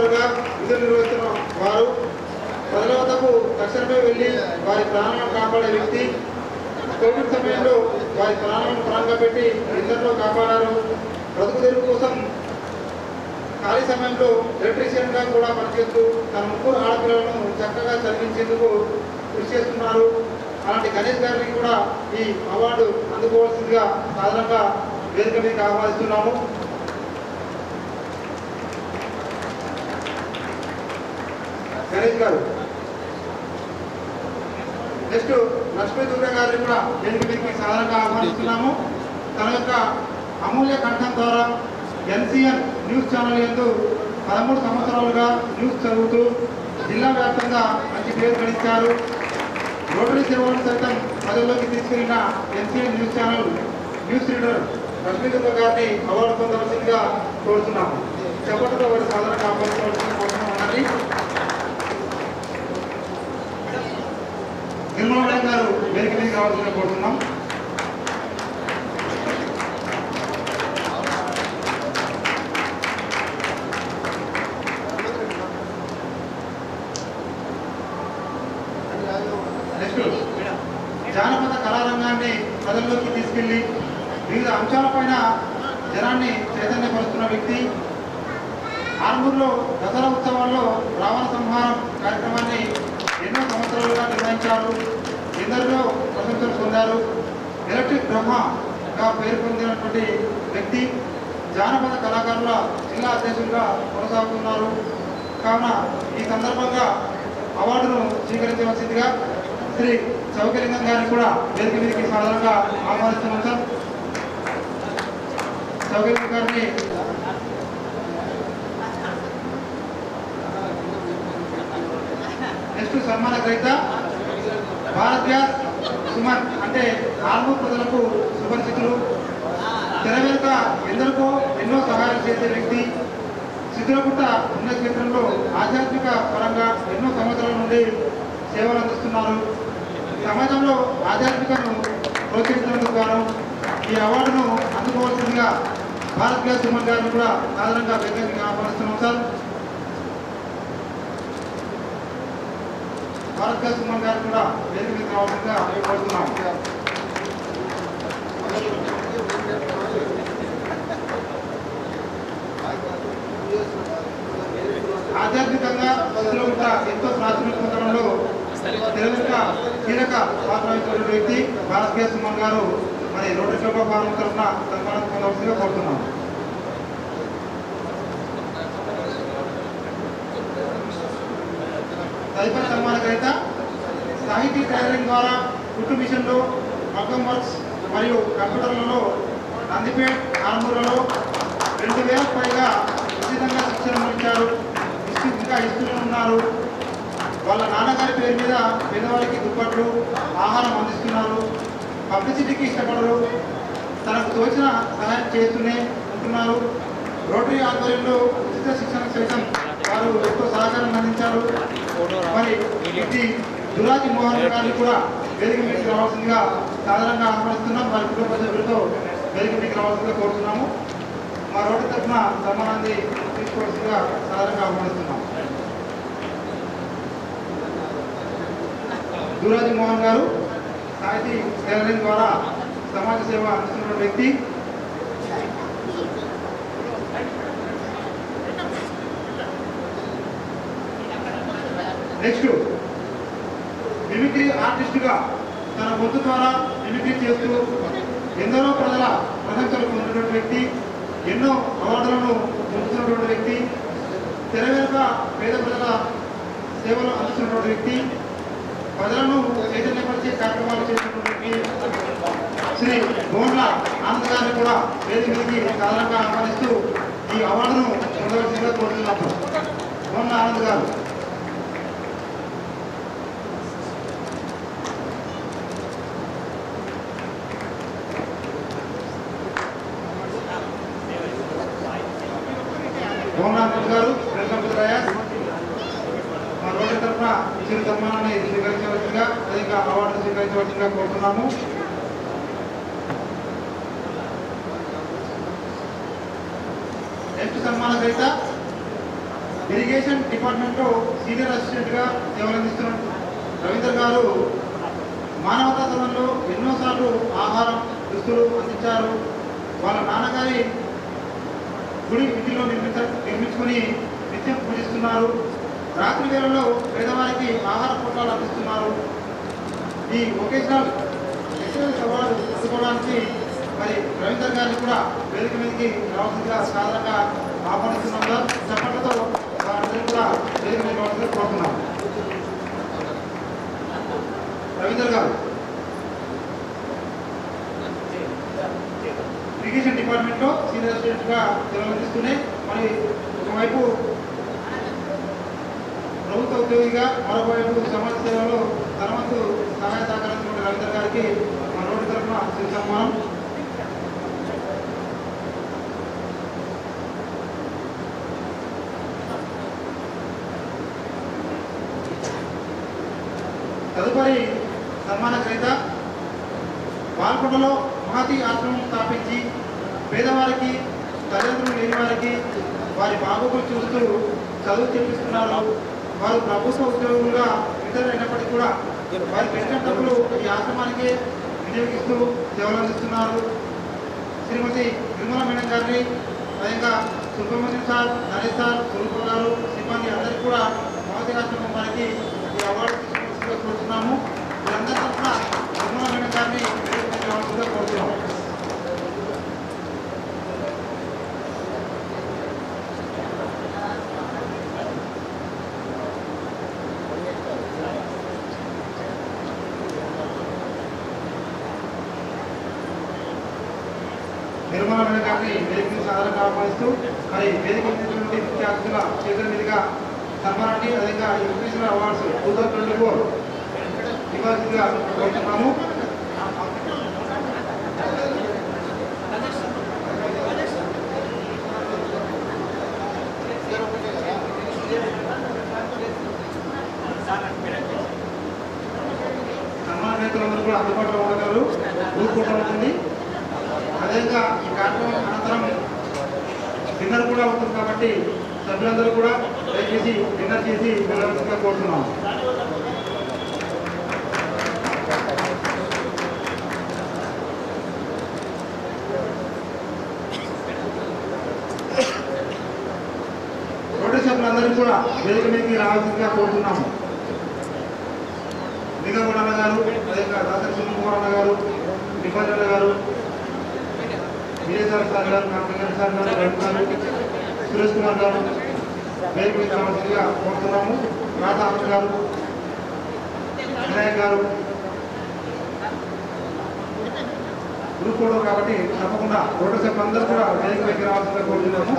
ఆఫీసర్గా విధులు నిర్వహిస్తున్న వారు ప్రజల తక్షణమే వెళ్ళి వారి ప్రాణాలను కాపాడే వ్యక్తి కోవిడ్ సమయంలో వారి ప్రాణాలను పరంగా పెట్టి ఇళ్ళలో కాపాడారు. బ్రతుకు తెరువు కోసం ఖాళీ సమయంలో ఎలక్ట్రీషియన్గా కూడా పనిచేస్తూ తన ముగ్గురు ఆడపిల్లలను చక్కగా చదివించేందుకు కృషి చేస్తున్నారు. అలాంటి గణేష్ గారిని కూడా ఈ అవార్డు అందుకోవాల్సిందిగా సాధారణంగా వేదిక మీదకి ఆహ్వానిస్తున్నాము. గణేష్ గారు. నెక్స్ట్ లక్ష్మీ దుర్గ గారిని కూడా వేదిక మీదకి సాధారణంగా ఆహ్వానిస్తున్నాము? తన యొక్క అమూల్య కంఠం ద్వారా ఎన్సిఎన్ న్యూస్ ఛానల్ ఎందు పదమూడు సంవత్సరాలుగా న్యూస్ చదువుతూ జిల్లా వ్యాప్తంగా మంచి పేరు గడించారు రోటరీ సేవలను సైతం ప్రజల్లోకి తీసుకెళ్ళిన NCN news channel news reader Lakshmi Durga గారిని అవార్డు పొందవలసిందిగా కోరుతున్నాము. చెప్పడంతో వారి సాధారణంగా ఆహ్వానించవలసిన కోరుతున్నామని నిర్మల గారు వెనక మీద కావాల్సిన కోరుతున్నాం. జానపద కళారంగాన్ని ప్రజల్లోకి తీసుకెళ్ళి వివిధ అంశాలపైన జనాన్ని చైతన్యపరుస్తున్న వ్యక్తి. ఆర్మూర్లో దసరా ఉత్సవాల్లో రావణ సంహారం కార్యక్రమాన్ని ఎన్నో సంవత్సరాలుగా నిర్వహించారు ఎందరిలో ప్రశంసలు పొందారు. ఎలక్ట్రిక్ బ్రహ్మగా పేరు పొందినటువంటి వ్యక్తి జానపద కళాకారుల జిల్లా అధ్యక్షులుగా కొనసాగుతున్నారు. కావున ఈ సందర్భంగా అవార్డును స్వీకరించవలసిందిగా శ్రీ చౌకలింగం గారిని కూడా వేదిక మీదకి సాధారణంగా ఆహ్వానిస్తున్నాం సార్. చౌకలింగం గారిని నెక్స్ట్ సన్మాన గ్రహీత భారత్ గ్యాస్ సుమన్ అంటే ఆల్మూర్ ప్రజలకు సుపరిచితులు. తెర వెనుక ఎందరికో ఎన్నో సహాయాలు చేసే వ్యక్తి. సిద్ధులగుట్ట పుణ్యక్షేత్రంలో ఆధ్యాత్మిక పరంగా ఎన్నో సంవత్సరాల నుండి సేవలు అందిస్తున్నారు. సమాజంలో ఆధ్యాత్మికను ప్రోత్సహించడం ద్వారా ఈ అవార్డును అందుకోవాల్సిందిగా భారత్ గ్యాస్ సుమన్ గారిని కూడా సాధారణంగా వేదికగా ఆహ్వానిస్తున్నాం సార్. భారత్ కుమార్ గారు కూడా వేదిక మీద రావడంగా కోరుతున్నాం. ఆధ్యాత్మికంగా భక్తులు కూడా ఎంతో ప్రాచుర్యం పొందడంలో తెలుగుక కీలక పాత్ర వహించిన వ్యక్తి భారత్ గ్యాస్ గారు మరి రోడ్డు క్లబ్ ఫారం తరఫున సన్మానం పొందవలసిందిగా కోరుతున్నాం. తదుపరి సన్మాన గ్రహీత సాహితీ టైలరింగ్ ద్వారా కుట్టు మిషన్లు మగ్గం వర్క్స్ మరియు కంప్యూటర్లలో నందిపేట్ ఆర్మూర్లలో రెండు వేలకు పైగా ఉచితంగా శిక్షణ ఇచ్చారు ఇంకా ఇస్తూనే ఉన్నారు. వాళ్ళ నాన్నగారి పేరు మీద పేదవాళ్ళకి దుప్పట్లు ఆహారం అందిస్తున్నారు. పబ్లిసిటీకి ఇష్టపడరు. తనకు తోచిన సహాయం చేస్తూనే ఉంటున్నారు. రోటరీ ఆధ్వర్యంలో ఉచిత శిక్షణ సైతం వారు ఎంతో సహకారం అందించారు. మరి ఇది దురాజి మోహన్ గారిని కూడా వేదిక మీదకి రావాల్సిందిగా సాధారణంగా ఆహ్వానిస్తున్నాం. వారి కుటుంబ సభ్యులతో వేదిక మీదకి రావాల్సిందిగా కోరుతున్నాము. మా రోడ్డు తరఫున సమానాన్ని తీసుకోవాల్సిందిగా సాధారణంగా ఆహ్వానిస్తున్నాం. దురాజి మోహన్ గారు సాహితీ టైలరింగ్ ద్వారా సమాజ సేవ అందిస్తున్న వ్యక్తి. నెక్స్ట్ మిమిక్రీ ఆర్టిస్టుగా తన గొంతు ద్వారా మిమిక్రీ చేస్తూ ఎందరో ప్రజల ప్రశంసలు పొందినటువంటి వ్యక్తి ఎన్నో అవార్డులను పొందుతున్నటువంటి వ్యక్తి తెర వెనుక పేద ప్రజల సేవలు అందిస్తున్నటువంటి వ్యక్తి ప్రజలను చైతన్యపరిచే కార్యక్రమాలు చేసినటువంటి వ్యక్తి శ్రీ గోండ్ల ఆనంద్ గారిని కూడా వేదిక మీదకి సాధారణంగా ఆహ్వానిస్తూ ఈ అవార్డును పొందవలసిందిగా కోరుతున్నాము. గోండ్ల ఆనంద్ గారు గోమనాథ్ గారు వెల్కమ్ టు రయాస్ మా ఇచ్చిన సన్మానాన్ని స్వీకరించవచ్చుగా అదేవిధంగా అవార్డు స్వీకరించవచ్చుగా కోరుతున్నాము. నెక్స్ట్ సన్మాన గ్రహీత ఇరిగేషన్ డిపార్ట్మెంట్లో సీనియర్ అసిస్టెంట్గా సేవలందిస్తున్న రవీంద్ర గారు మానవతా సదనంలో ఎన్నోసార్లు ఆహారం దుస్తులు అందించారు. వాళ్ళ నాన్నగారి గుడి ఇంటిలో నిర్మించ నిర్మించుకొని నిత్యం పూజిస్తున్నారు. రాత్రి వేళల్లో పేదవారికి ఆహార పొట్లాలు అందిస్తున్నారు. ఈ వొకేషనల్ ఎక్సలెన్స్ అవార్డు అందుకోవడానికి మరి రవీందర్ గారిని కూడా వేదిక మీదకి రావాల్సిందిగా సాధారణంగా ఆహ్వానిస్తున్నాం. సార్ చప్పట్లతో వారందరూ కూడా వేదిక మీద రావాల్సిందిగా కోరుతున్నాం. రవీందర్ గారు. ఇరిగేషన్ డిపార్ట్మెంట్లో సీనియర్ అసిస్టెంట్గా సేవలందిస్తూనే మరి ఒకవైపు ప్రభుత్వ ఉద్యోగిగా మరోవైపు సమాజ సేవలో తన వంతు సహాయ సహకారం రవీంద్ర గారికి మన రోడ్డు తరఫున శివ సన్మానం. తదుపరి సన్మాన గ్రహీత పాల్కొండలో మహతి ఆశ్రమం స్థాపించి పేదవారికి తల్లిదండ్రులు లేని వారికి వారి బాబుకులు చూస్తూ చదువు చెప్పిస్తున్నారు. వారు ప్రభుత్వ ఉద్యోగులుగా రిటైర్ అయినప్పటికీ కూడా వారి పెన్షన్ డబ్బులు ఈ ఆశ్రమానికి వినియోగిస్తూ సేవలు అందిస్తున్నారు శ్రీమతి నిర్మల మేడం గారిని స్వయంగా సుబ్రహ్మణ్యం సార్ నరేష్ సార్ స్వరూప గారు సిబ్బంది అందరికీ కూడా మహతి ఆశ్రమం వారికి ఈ అవార్డు తీసుకున్నాము కోరుతున్నాము వీరందరి తరఫున నిర్మల మేడం గారిని వేదికగా కోరుతున్నాము నిర్మల మేడం వేదిక మీద సాధారణంగా ఆహ్వానిస్తూ మరి వేదిక నుండి ముఖ్య అతిథుల చేతుల మీదుగా సన్మానాన్ని అదేవిధంగా ఈ English awards two thousand twenty four ఇవ్వాల్సిందిగా కోరుతున్నాము. సన్మాన నేతలందరూ కూడా అందుబాటులో ఉండగలరు ఊరుకుంటూ ఉంటుంది అదేవిధంగా డిన్నర్ కూడా ఉంటుంది కాబట్టి సభ్యులందరూ కూడా దయచేసి డిన్నర్ చేసి వెళ్ళవలసిందిగా కోరుతున్నాం. రోడ్డు సభ్యులందరూ కూడా వేదిక మీదకి రావాల్సిందిగా కోరుతున్నాము నిగమూడ అన్న గారు అదేవిధంగా దాసరి కుమార్ అన్న గారు నిబంధన గారు విజయసారి సార్ గారు నాగర్ సార్ గారు రవి సురేష్ కుమార్ గారు వేదిక మీద రావాల్సిందిగా కోరుతున్నాము రాధా గారు వినాయక్ గారు గ్రూప్ కాబట్టి తప్పకుండా రోడ్డు సభ్యులు అందరూ కూడా వేదిక దగ్గర రావాల్సిందిగా కోరుతున్నాము.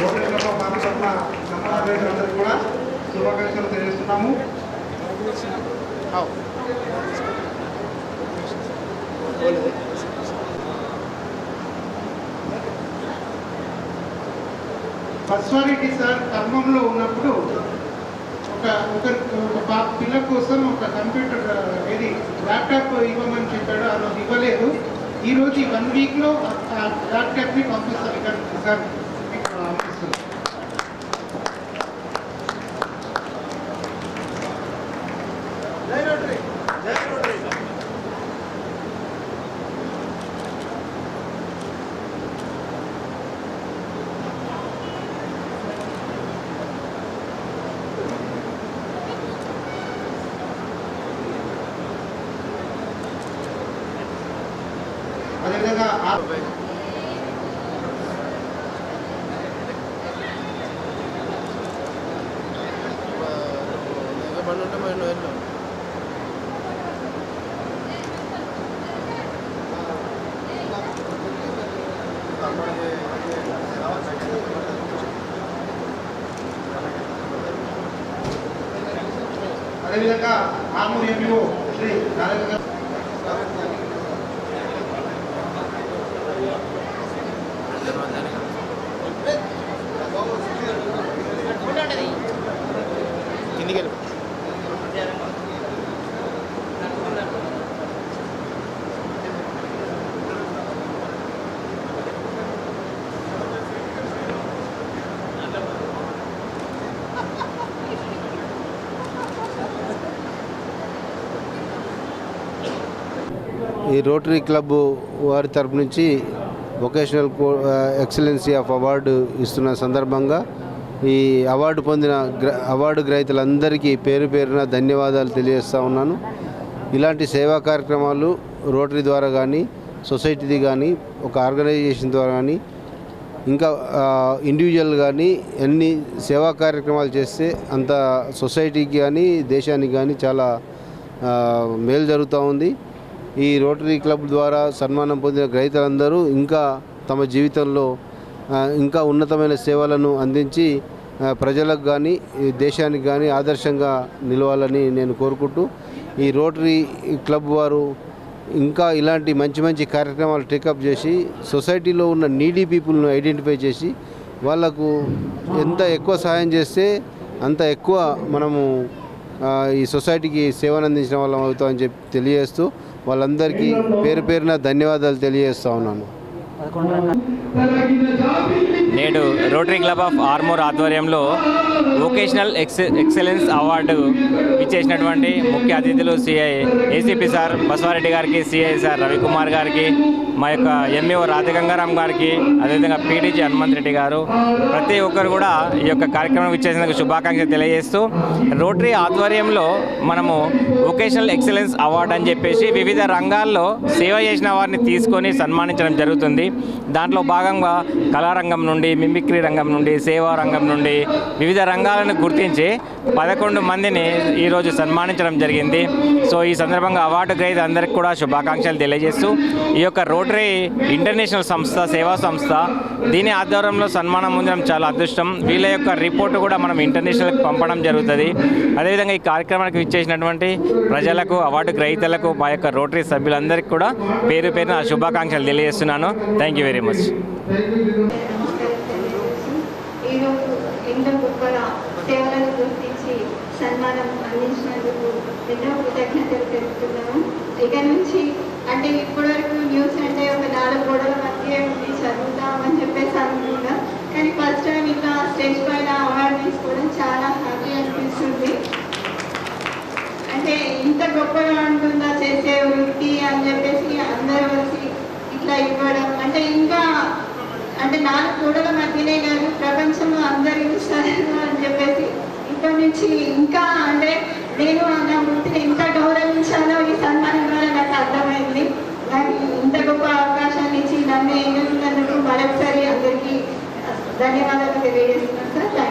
గోపికలతో పాల్గొన్న సమావేశాలందరికీ కూడా శుభాకాంక్షలు తెలియజేస్తున్నాము పర్సనాలిటీ సార్ కర్మంలో ఉన్నప్పుడు ఒక ఒక పిల్ల కోసం ఒక కంప్యూటర్ ఏది ఇది ల్యాప్టాప్ ఇవ్వమని చెప్పాడు. ఆ రోజు ఇవ్వలేదు. ఈరోజు ఈ వన్ వీక్లో ల్యాప్టాప్ని పంపిస్తాం ఇక్కడ సార్. అదేవిధంగా ఆ- అదేవిధంగా ఆర్మూర్ ఎంపీఓ శ్రీ నారాయణ గారు ఈ రోటరీ క్లబ్ వారి తరపు నుంచి vocational co excellency of award ఇస్తున్న సందర్భంగా ఈ అవార్డు పొందిన గ్ర అవార్డు గ్రహీతలందరికీ పేరు పేరున ధన్యవాదాలు తెలియజేస్తూ ఉన్నాను. ఇలాంటి సేవా కార్యక్రమాలు రోటరీ ద్వారా కానీ సొసైటీది కానీ ఒక ఆర్గనైజేషన్ ద్వారా కానీ ఇంకా ఇండివిజువల్ కానీ ఎన్ని సేవా కార్యక్రమాలు చేస్తే అంత సొసైటీకి కానీ దేశానికి కానీ చాలా మేలు జరుగుతూ ఉంది. ఈ రోటరీ క్లబ్ ద్వారా సన్మానం పొందిన గ్రహీతలందరూ ఇంకా తమ జీవితంలో ఇంకా ఉన్నతమైన సేవలను అందించి ప్రజలకు కానీ దేశానికి కానీ ఆదర్శంగా నిలవాలని నేను కోరుకుంటూ ఈ రోటరీ క్లబ్ వారు ఇంకా ఇలాంటి మంచి మంచి కార్యక్రమాలు టేకప్ చేసి సొసైటీలో ఉన్న నీడీ పీపుల్ను ఐడెంటిఫై చేసి వాళ్ళకు ఎంత ఎక్కువ సహాయం చేస్తే అంత ఎక్కువ మనము ఈ సొసైటీకి సేవను అందించిన వాళ్ళం అవుతామని చెప్పి తెలియజేస్తూ వాళ్ళందరికీ పేరు పేరున ధన్యవాదాలు తెలియజేస్తూ ఉన్నాను. నేడు రోటరీ క్లబ్ ఆఫ్ ఆర్మూర్ ఆధ్వర్యంలో వొకేషనల్ ఎక్స్ ఎక్సలెన్స్ అవార్డు ఇచ్చేసినటువంటి ముఖ్య అతిథులు సిఐ ఏసీపీ సార్ బసవారెడ్డి గారికి సిఐ సార్ రవికుమార్ గారికి మా యొక్క ఎంఈఓ రాధిగంగారాం గారికి అదేవిధంగా పీటీజీ హనుమంత్ రెడ్డి గారు ప్రతి ఒక్కరు కూడా ఈ యొక్క కార్యక్రమం ఇచ్చేసినందుకు శుభాకాంక్షలు తెలియజేస్తూ రోటరీ ఆధ్వర్యంలో మనము వొకేషనల్ ఎక్సలెన్స్ అవార్డు అని చెప్పేసి వివిధ రంగాల్లో సేవ చేసిన వారిని తీసుకొని సన్మానించడం జరుగుతుంది. దాంట్లో భాగంగా కళారంగం నుండి మిమిక్రీ రంగం నుండి సేవా రంగం నుండి వివిధ రంగాలను గుర్తించి పదకొండు మందిని ఈరోజు సన్మానించడం జరిగింది. సో ఈ సందర్భంగా అవార్డు గ్రహీత అందరికీ కూడా శుభాకాంక్షలు తెలియజేస్తూ ఈ యొక్క రోడ్ రోటరీ ఇంటర్నేషనల్ సంస్థ సేవా సంస్థ దీని ఆధ్వర్యంలో సన్మానం పొందడం చాలా అదృష్టం. వీళ్ళ యొక్క రిపోర్టు కూడా మనం ఇంటర్నేషనల్కి పంపడం జరుగుతుంది. అదేవిధంగా ఈ కార్యక్రమానికి ఇచ్చేసినటువంటి ప్రజలకు అవార్డు గ్రహీతలకు మా యొక్క రోటరీ సభ్యులందరికీ కూడా పేరు పేరున శుభాకాంక్షలు తెలియజేస్తున్నాను. థ్యాంక్ యూ వెరీ మచ్ సన్మానం అందించినందుకు ఎన్నో కృతజ్ఞతలు తెలుపుతున్నాము ఇక నుంచి అంటే ఇప్పటివరకు న్యూస్ అంటే ఒక నాలుగు గోడల మధ్య ఉంది చదువుతామని చెప్పేసి అనుకున్నా. కానీ ఫస్ట్ టైం ఇట్లా స్టేజ్ పైన అవార్డు తీసుకోవడం చాలా హ్యాపీ అనిపిస్తుంది. అంటే ఇంత గొప్పగా ఉంటుందా చేసే వృత్తి అని చెప్పేసి అందరూ వచ్చి ఇట్లా ఇవ్వడం. అంటే ఇంకా అంటే నాలుగు గోడల మధ్యనే కాదు ప్రపంచంలో అందరూ చూస్తారు అని చెప్పేసి ఇప్పటి నుంచి ఇంకా అంటే నేను నా వృత్తిని ఎంత గౌరవించాలో ఈ సన్మానం ద్వారా నాకు అర్థమైంది. ఇంత గొప్ప అవకాశాన్ని ఇచ్చి నన్ను ఎన్నుకున్నందుకు మరొకసారి అందరికీ ధన్యవాదాలు తెలియజేస్తున్నాను సార్.